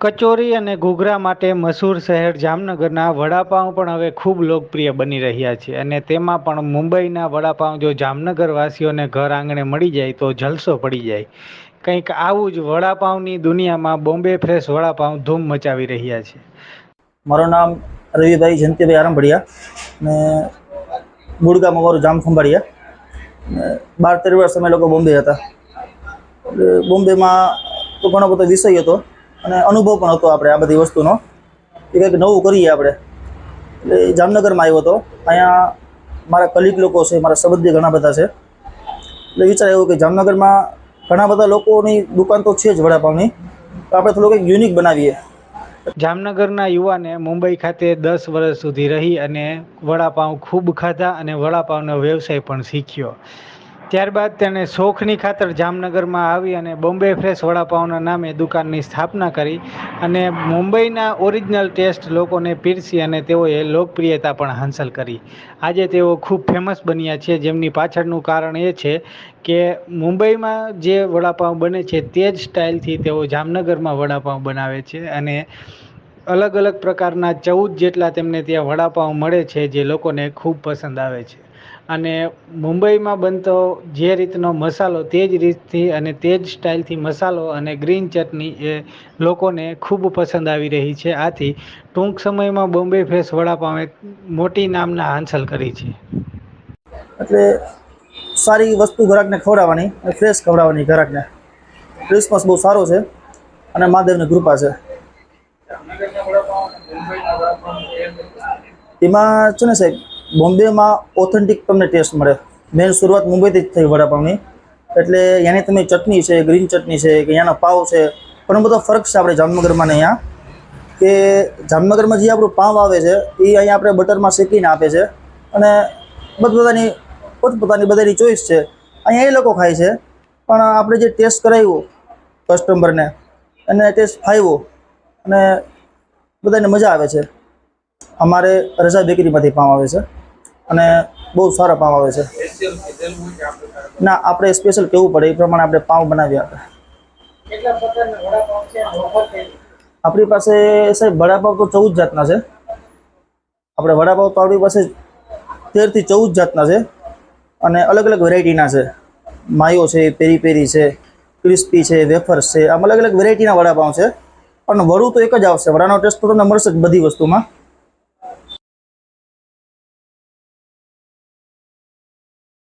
કચોરી અને ઘૂઘરા માટે મશહૂર શહેર જામનગરના વડાપાઉં પણ હવે ખૂબ લોકપ્રિય બની રહ્યા છે અને તેમાં પણ મુંબઈના વડાપાઉં જો જામનગરવાસીઓને ઘર આંગણે મળી જાય તો જલસો પડી જાય. કંઈક આવું જ વડાપાઉંની દુનિયામાં બોમ્બે ફ્રેશ વડાપાઉં ધૂમ મચાવી રહ્યા છે. મારું નામ રવિભાઈ જયંતિભાઈ આરંભડિયા ને મૂળ ગામ અમારું જામ ખંભાળિયા. બાર તેર વર્ષ અમે લોકો બોમ્બે હતા. બોમ્બેમાં તો ઘણો બધો વિષય હતો. અને અનુભવ પણ હતો આપણે આ બધી વસ્તુનો. કે કંઈક નવું કરીએ આપણે. એટલે જામનગરમાં આવ્યો હતો. અહીંયા મારા કલીગ લોકો છે, મારા સંબંધી ઘણા બધા છે. એટલે વિચાર આવ્યો કે જામનગરમાં ઘણા બધા લોકોની દુકાન તો છે જ વડાપાઉંની તો આપણે થોડું કંઈક યુનિક બનાવીએ. જામનગરના યુવાને મુંબઈ ખાતે દસ વર્ષ સુધી રહી અને વડાપાઉં ખૂબ ખાધા અને વડાપાઉંનો વ્યવસાય પણ શીખ્યો. ત્યારબાદ તેણે શોખની ખાતર જામનગરમાં આવી અને બોમ્બે ફ્રેશ વડાપાઉંના નામે દુકાનની સ્થાપના કરી અને મુંબઈના ઓરિજિનલ ટેસ્ટ લોકોને પીરસી અને તેઓએ લોકપ્રિયતા પણ હાંસલ કરી. આજે તેઓ ખૂબ ફેમસ બન્યા છે. જેમની પાછળનું કારણ એ છે કે મુંબઈમાં જે વડાપાઉં બને છે તે જ સ્ટાઇલથી તેઓ જામનગરમાં વડાપાઉં બનાવે છે અને અલગ અલગ પ્રકારના ચૌદ જેટલા તેમને ત્યાં વડાપાઉં મળે છે જે લોકોને ખૂબ પસંદ આવે છે. અને મુંબઈમાં બનતો જે રીતનો મસાલો તે જ રીતથી અને તે જ સ્ટાઇલથી મસાલો અને ગ્રીન ચટણી એ લોકોને ખૂબ પસંદ આવી રહી છે. આથી ટૂંક સમયમાં બોમ્બે ફ્રેશ વડાપાઉં એક મોટી નામના હાંસલ કરી છે. એટલે સારી વસ્તુ ગ્રાહકને ખવડાવવાની ફ્રેશ ખવડાવવાની ગ્રાહકને રિસ્પોન્સ બહુ સારો છે અને મહાદેવની કૃપા છે. એમાં છે ને સાહેબ, બોમ્બેમાં ઓથેન્ટિક તમને ટેસ્ટ મળે. મેન શરૂઆત મુંબઈથી જ થઈ વડાપાઉંની એટલે એની તમે ચટણી છે ગ્રીન ચટણી છે, કે અહીંયાનો પાવ છે ઘણો બધો ફરક છે આપણે જામનગરમાં ને અહીંયા. કે જામનગરમાં જે આપણું પાવ આવે છે, એ અહીંયા આપણે બટરમાં શેકીને આપે છે. અને બધાની, પોતપોતાની બધાની ચોઈસ છે. અહીંયા એ લોકો ખાય છે, પણ આપણે જે ટેસ્ટ કરાવ્યો કસ્ટમરને અને ટેસ્ટ ફાવ્યો, અને બધાને મજા આવે છે. અમારે રજા બેકરીમાંથી પામ આવે છે અને બહુ સારા પાવ આવે છે. ના, આપણે સ્પેશિયલ કહેવું પડે એ પ્રમાણે આપણે પાવ બનાવી આપણે. આપણી પાસે સાહેબ વડાપાવ તો ચૌદ જાતના છે. આપણે વડાપાવ તો આપણી પાસે તેરથી ચૌદ જાતના છે અને અલગ અલગ વેરાયટીના છે. માયો છે પેરી પેરી છે, ક્રિસ્પી છે, વેફર્સ છે, આમ અલગ અલગ વેરાયટીના વડાપાવ છે. પણ વડું તો એક જ આવશે. વરાનો ટેસ્ટ તો તમને મળશે જ બધી વસ્તુમાં.